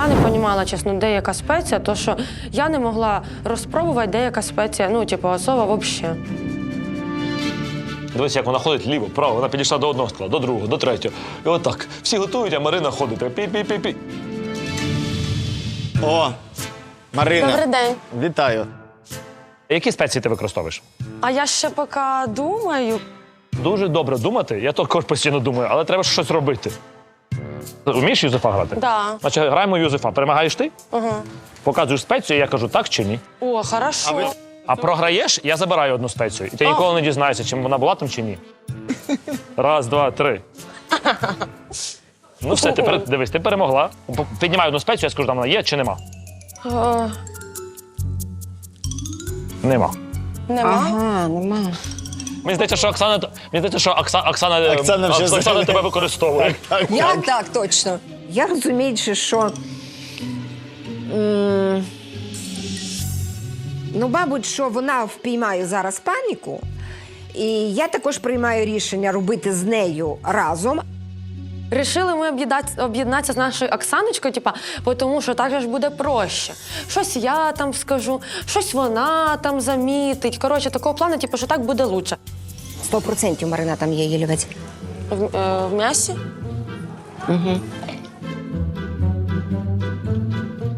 Я не розуміла, чесно, де яка спеція, то що я не могла розпробувати, де яка спеція, ну, типу, особа взагалі. Дивись, як вона ходить ліво, право. Вона підійшла до одного скла, до другого, до третього. І отак. Всі готують, а Марина ходить. Пі-пі-пі-пі. О, Марина. Добрий день. Вітаю. Які спеції ти використовуєш? А я ще поки думаю. Дуже добре думати. Я також постійно думаю, але треба щось робити. Вмієш Юзефа грати? Да. Значить, граємо Юзефа. Перемагаєш ти? Угу. Показуєш спецію, я кажу так чи ні. О, хорошо. А програєш, я забираю одну спецію. І ти ніколи не дізнаєшся, чим вона була там чи ні. Раз, два, три. Ну все, ти пер- дивись, ти перемогла. Піднімаю одну спецію, я скажу, там вона є чи нема. О, Нема. нема. Ага, нема. Мені здається, що Оксана, мені здається, що Окса- Оксана, е, Оксана вже Оксана тебе використовує. Як так точно? Я розуміючи, що. м, Ну, мабуть, що вона впіймає зараз паніку, і я також приймаю рішення робити з нею разом. Рішили ми об'єднати- об'єднатися з нашою Оксаночкою, типа, бо тому що так же ж буде проще. Щось я там скажу, щось вона там замітить. Коротше, такого плану, типу, що так буде лучше. Сто процентів Марина там є Єлівець. В, е, в м'ясі?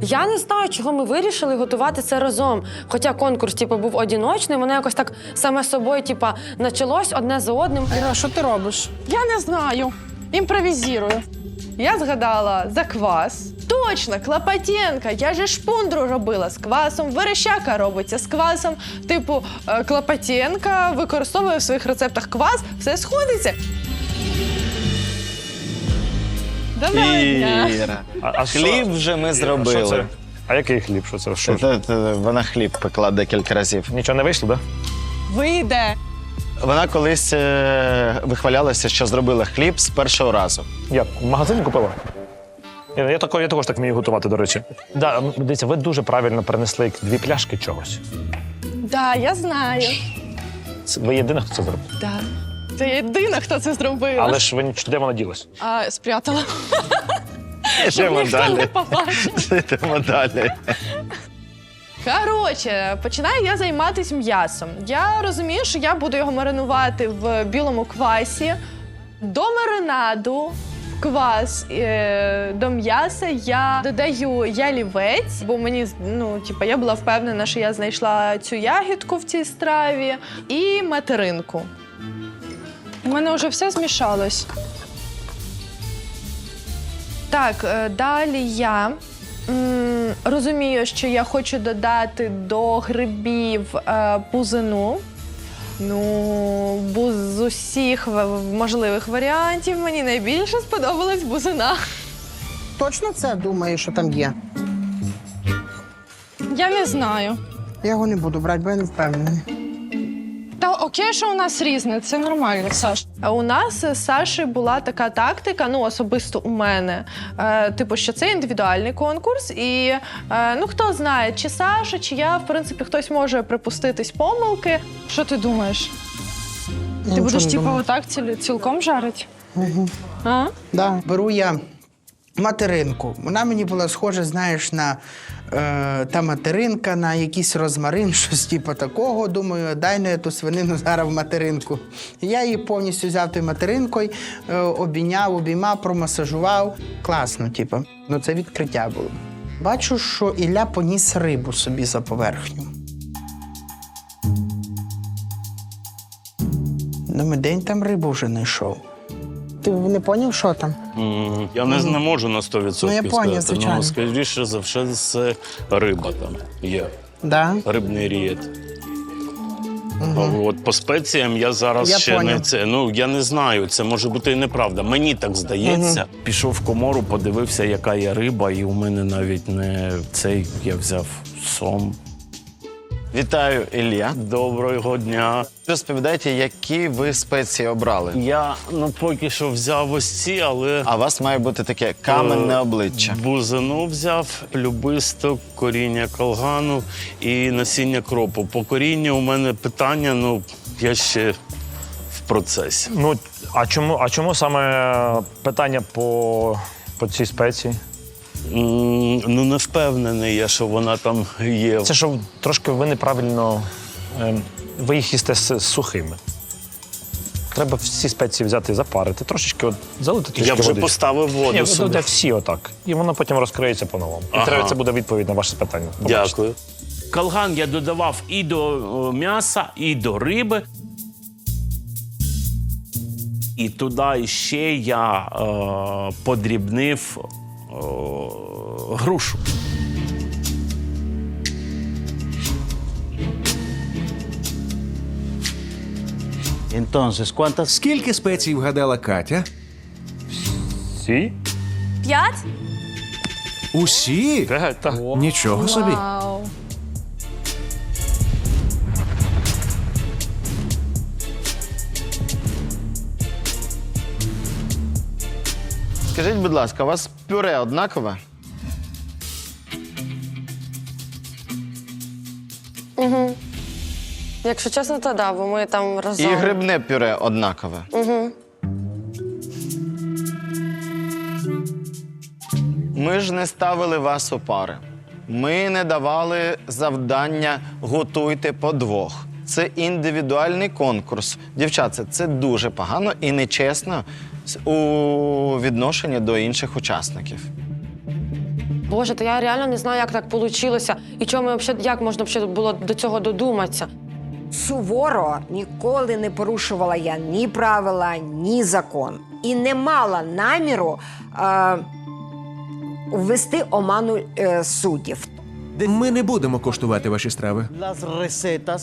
Я не знаю, чого ми вирішили готувати це разом. Хоча конкурс, типу, був одіночний, воно якось так саме собою, типу, почалось одне за одним. Іра, що ти робиш? Я не знаю. Імпровізірую. Я згадала за квас. Точно, Клопотенка. Я же шпундру робила з квасом. Верещака робиться з квасом. Типу, е, Клопотенка використовує в своїх рецептах квас, все сходиться. Доброго дня. Іра. А, а що- Хліб вже ми Що це? зробили. А який хліб? Що це? Що? ж? Це- це Вона хліб пекла декілька разів. Нічого не вийшло, так? Вийде. Вона колись е, вихвалялася, що зробила хліб з першого разу. Я в магазині купила. Я, я, тако, я також так вмію готувати, до речі. Да, м, дивіться, ви дуже правильно принесли дві пляшки чогось. Да, я знаю. Це- Ви єдина, хто це зробив. Да. Це єдина, хто це зробила. Але ж ви ніч- де вона ділась? А, спрятала. Йдемо Ніхто не далі. побачив. Йдемо далі. Коротше, починаю я займатися м'ясом. Я розумію, що я буду його маринувати в білому квасі. До маринаду квас е, до м'яса я додаю ялівець, бо мені ну, типу, я була впевнена, що я знайшла цю ягідку в цій страві, і материнку. У мене вже все змішалось. Так, е, далі я розумію, що я хочу додати до грибів е, бузину. Ну, з усіх можливих варіантів мені найбільше сподобалась бузина. Точно це думаєш, що там є? Я не знаю. Я його не буду брати, бо я не впевнений. Та окей, що у нас різне, це нормально, Саш. У нас з Сашею була така тактика, ну особисто у мене. Е, типу, що це індивідуальний конкурс, і е, ну хто знає, чи Саша, чи я, в принципі, хтось може припуститись помилки. Що ти думаєш? Ти нічого будеш не типу думаю. отак ціл- цілком жарити? А? Да. Беру я материнку. Вона мені була схожа, знаєш, на е, та материнка, на якийсь розмарин, щось типу такого. Думаю, дай на ту свинину зараз в материнку. Я її повністю взяв тою материнкою, е, обійняв, обіймав, промасажував. Класно, типу. Ну це відкриття було. Бачу, що Ілля поніс рибу собі за поверхню. Думаю, день там рибу вже знайшов. Ти не поняв, що там? М, Я не, не можу на 100% Ну, я поняла, сказати. звичайно. Ну, скоріше за все, це риба там є. Да? Рибний рієт. От по спеціям я зараз Я ще поняв. не це. Ну я не знаю, це може бути і неправда. Мені так здається. Пішов в комору, подивився, яка є риба, і у мене навіть не цей я взяв сом. Вітаю, Ілля. Доброго дня. Розповідайте, які ви спеції обрали. Я ну поки що взяв ось ці, але А у вас має бути таке каменне Е, обличчя. Бузину взяв, любисток, коріння калгану і насіння кропу. По корінню у мене питання, ну я ще в процесі. Ну, а чому, а чому саме питання по, по цій спеції? Ну, не впевнений я, що вона там є. Це що трошки ви неправильно. ем, ви їх їсте з, сухими. Треба всі спеції взяти і запарити. Трошечки от, залити трішки Я вже водички. поставив воду Ні, ну, собі. всі отак. І воно потім розкриється по-новому. І треба це буде відповідь на ваше питання. Побачите. Дякую. Калган я додавав і до м'яса, і до риби. І туди ще я е, подрібнив е, грушу. Entonces, ¿cuántas? Скільки спецій вгадала Катя? Всі? П'ять? Усі? Так, так. Нічого собі. Вау. Скажіть, будь ласка, у вас пюре однакове? Якщо чесно, то да, бо ми там разом. І грибне пюре однакове. Угу. Ми ж не ставили вас у пари. Ми не давали завдання готуйте по двох. Це індивідуальний конкурс. Дівчата, це дуже погано і нечесно у відношенні до інших учасників. Боже, то я реально не знаю, як так вийшло. І чому взагалі, як можна взагалі було до цього додуматися. Суворо ніколи не порушувала я ні правила, ні закон. І не мала наміру е, ввести оману е, суддів. Ми не будемо коштувати ваші страви.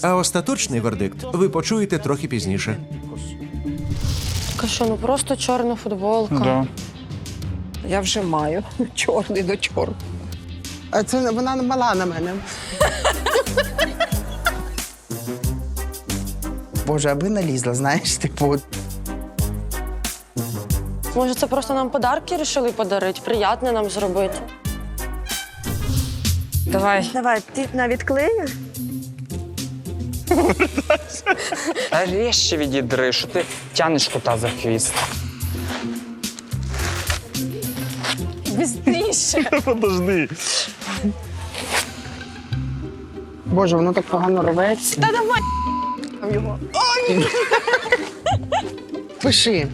А остаточний вердикт ви почуєте трохи пізніше. Така що, ну просто чорна футболка. Я вже маю чорний до чорного. А це вона мала на мене. Боже, аби налізла, знаєш, типу. Може, це просто нам подарки вирішили подарити? Приятне нам зробити. Давай. Давай, ти навіть клеїш? Та ріжче відідри, що ти тянеш кота за хвіст. Бістріше. Подожди. Боже, воно так погано рветься. Та давай його. Пиши,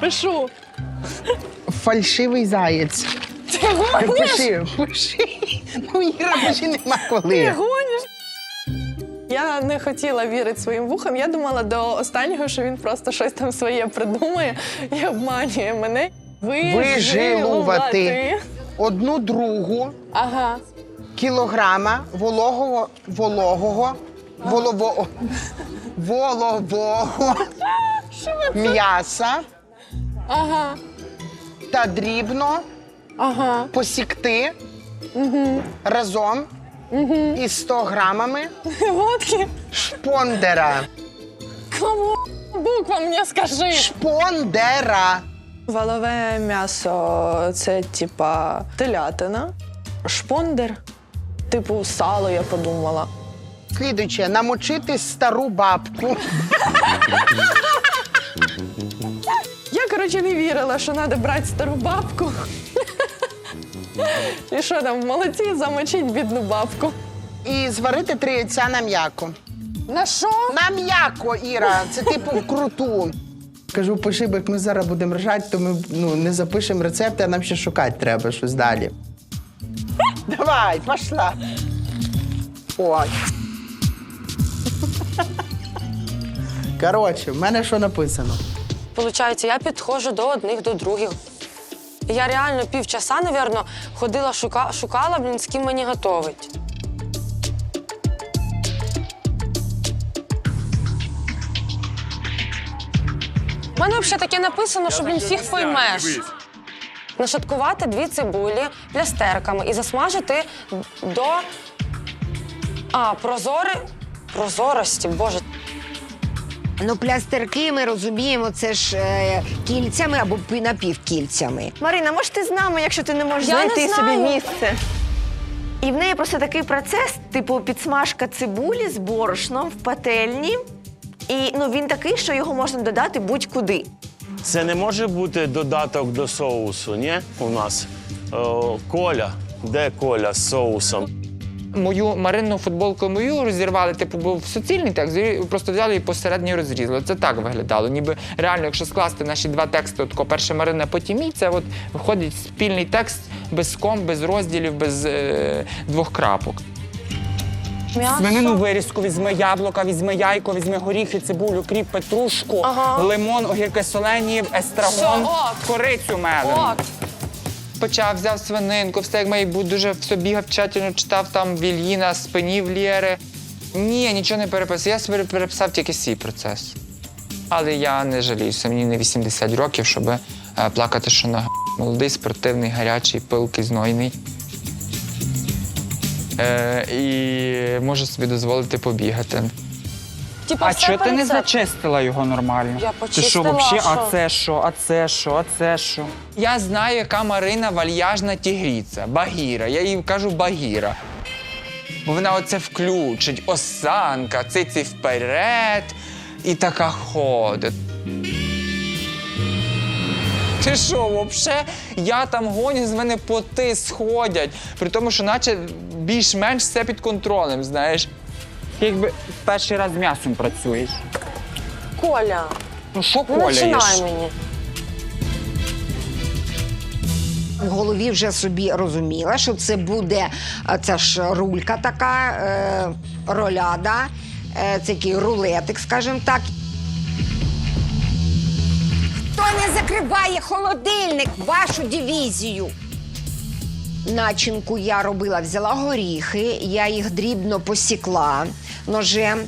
Пишу. фальшивий заєць. Ти гониш? Пиши, пиши. Ну, Іра, пиши нема Ти коли. гониш? Я не хотіла вірити своїм вухам. Я думала до останнього, що він просто щось там своє придумає і обманює мене. Вижилувати. Одну другу Ага. кілограма вологого, вологого, волово, волового м'яса Ага. та дрібно Ага. посікти разом із 100 грамами Водки. шпондера. Кому буква мені скажи? Шпондера. Валове м'ясо це типа телятина. Шпондер, типу сало, я подумала. Слідуюче, намочити стару бабку. Я, коротше, не вірила, що треба брати стару бабку. І що там, молодці, замочить бідну бабку. І зварити три яйця на м'яко. На що? На м'яко, Іра, це типу вкруту. Кажу, пиши, бо як ми зараз будемо ржати, то ми ну, не запишемо рецепти, а нам ще шукати треба щось далі. Давай, пішла. Ой. Коротше, в мене що написано? Получається, я підходжу до одних, до других. Я реально півчаса, напевно, ходила, шука, шукала, блін, з ким мені готовить. У мене взагалі таке написано, що блін, всіх поймеш. Нашаткувати дві цибулі плястерками і засмажити до а, прозори... прозорості, боже. Ну, плястерки ми розуміємо, це ж е, кільцями або пі- напівкільцями. Марина, може ти з нами, якщо ти не можеш Я не знайти собі місце? І в неї просто такий процес, типу підсмажка цибулі з борошном в пательні. І ну він такий, що його можна додати будь-куди. Це не може бути додаток до соусу, ні? У нас. О, Коля. Де Коля з соусом? Мою маринну футболку мою розірвали, типу, був суцільний текст, і просто взяли і посередньо розрізали. Це так виглядало. Ніби реально, якщо скласти наші два тексти, от перше марина, потім мій, це от виходить спільний текст без ком, без розділів, без е, двох крапок. Свинину вирізку візьми яблука, візьми яйко, візьми горіхи, цибулю, кріп, петрушку, Ага. лимон, огірки солені, естрагон, Все, ок. корицю мелену. Ок. Почав, взяв свининку, все як має бути, дуже все бігав тщательно, читав там Вільїна, спинів Лєри. Ні, нічого не переписав. Я собі переписав тільки свій процес. Але я не жаліюся, мені не 80 років, щоб е, плакати, що на молодий, спортивний, гарячий, пилкий, знойний. Е, і можу собі дозволити побігати. Типа, А все чого ти не зачистила його нормально? Я Ти почистила, що, вообще, а а це що, а це що, а це що? Я знаю, яка Марина вальяжна тігріця, Багіра. Я їй кажу Багіра. Бо вона оце включить, осанка, циці вперед і така ходить. Ти що, взагалі? Я там гоню, з мене поти сходять. При тому, що наче більш-менш все під контролем, знаєш. Якби перший раз з м'ясом працюєш. Коля, Ну що не Коля починай мені. В голові вже собі розуміла, що це буде е, це ж рулька така, е, роляда, е, це такий рулетик, скажімо так. Хто не закриває холодильник, вашу дивізію? Начинку я робила, взяла горіхи, я їх дрібно посікла ножем.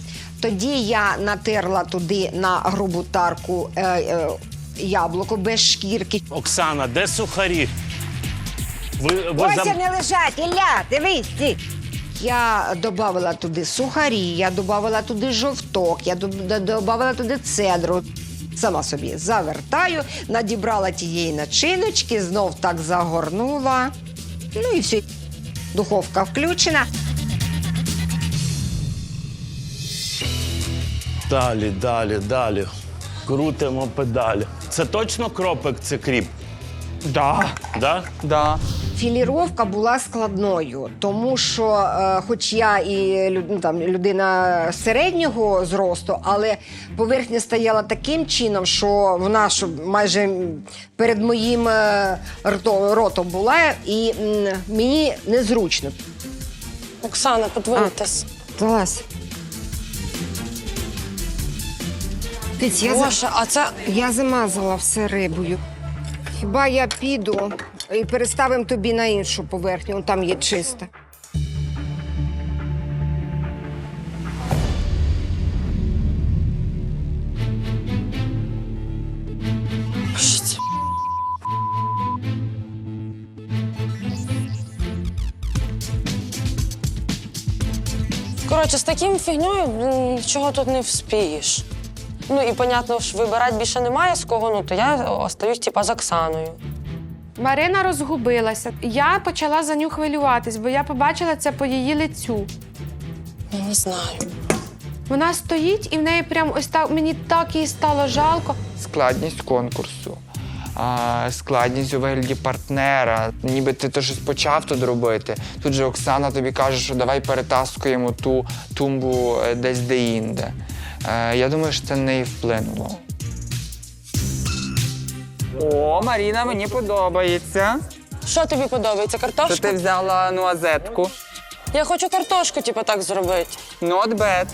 Тоді я натерла туди на грубу тарку е, е, яблуко без шкірки. Оксана, де сухарі? Ви, ви Ось за- вони лежать, Ілля, дивись. Ти. Я додавала туди сухарі, я додавала туди жовток, я додавала туди цедру. Сама собі завертаю, надібрала тієї начиночки, знов так загорнула. Ну і все. Духовка включена. Далі, далі, далі. Крутимо педалі. Це точно кропик, це кріп? Да, Да? да. Філіровка була складною, тому що, е, хоч я і ну, там, людина середнього зросту, але поверхня стояла таким чином, що вона що майже перед моїм е, рто- ротом була, і м, мені незручно. Оксана, подвиньтесь. Клас. Киць, я, за... Боже, а це я замазала все рибою. Хіба я піду і переставимо тобі на іншу поверхню, там є чиста. Коротше, з таким фігньою нічого тут не вспієш. Ну і понятно, що вибирати більше немає з кого, ну то я остаюсь типа з Оксаною. Марина розгубилася. Я почала за нього хвилюватись, бо я побачила це по її лицю. Ну, не знаю. Вона стоїть і в неї прям ось так мені так їй стало жалко. Складність конкурсу. А, складність у вигляді партнера. Ніби ти то щось почав тут робити. Тут же Оксана тобі каже, що давай перетаскуємо ту тумбу е, десь де-інде. Е, я думаю, що це неї вплинуло. О, Маріна, мені подобається. Що тобі подобається? Що Картошка? ти взяла нуазетку. Я хочу картошку, типу, так зробити. Not bad.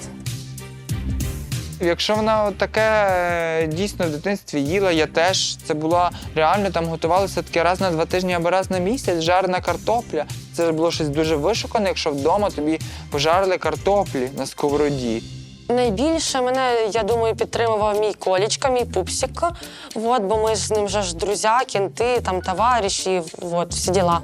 Якщо вона от таке е, дійсно в дитинстві їла, я теж це була реально там готувалося таке раз на два тижні або раз на місяць, жарена картопля. Це було щось дуже вишукане, якщо вдома тобі пожарили картоплі на сковороді. Найбільше мене, я думаю, підтримував мій колічка, мій пупсик. Вот, бо ми з ним вже ж друзі, кінти, там товариші, от, всі діла.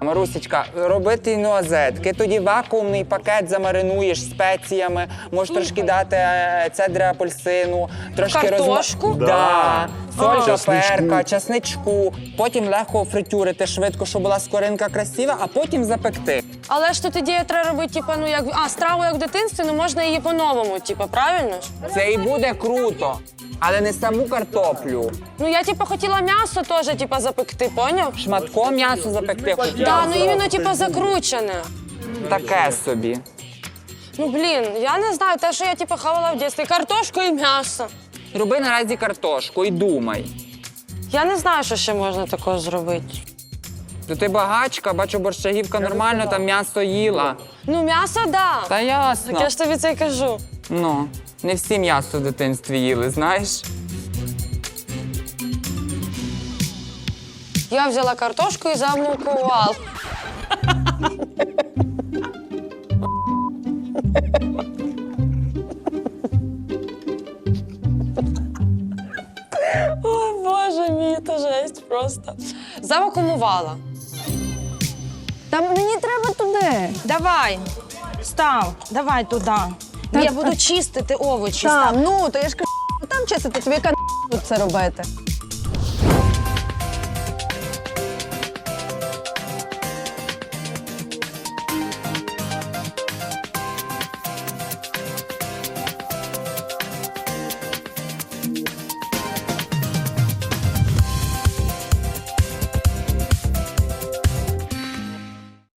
Марусечка, робити нуазетки, тоді вакуумний пакет замаринуєш спеціями, можеш трошки дати е, цедри апельсину, трошки Картошку? Да. Соль, паперка, часничку. Потім легко фритюрити швидко, щоб була скоринка красива, а потім запекти. Але ж тут ідея треба робити, типу, ну як а страву як в дитинстві, ну можна її по-новому, типу, правильно ж? Це і буде круто. Але не саму картоплю. Ну я типу хотіла м'ясо теж типу, запекти, поняв? Шматком м'ясо запекти хотіла. Да, ну іменно типу закручене. Таке собі. Ну блін, я не знаю, те, що я типу хавала в дитинстві, картошку і м'ясо. Роби наразі картошку і думай. Я не знаю, що ще можна такого зробити. То ти багачка, бачу, борщагівка нормально, там м'ясо їла. Ну, м'ясо, да. Та ясно. Так я ж тобі це й кажу. Ну, не всі м'ясо в дитинстві їли, знаєш? Я взяла картошку і замукувала. О, Боже мій, то жесть просто. Завакумувала. Та мені треба туди. Давай, став, давай туди. Я буду чистити овочі. Там, ну, то я ж кажу, там чистити, тобі яка це робити.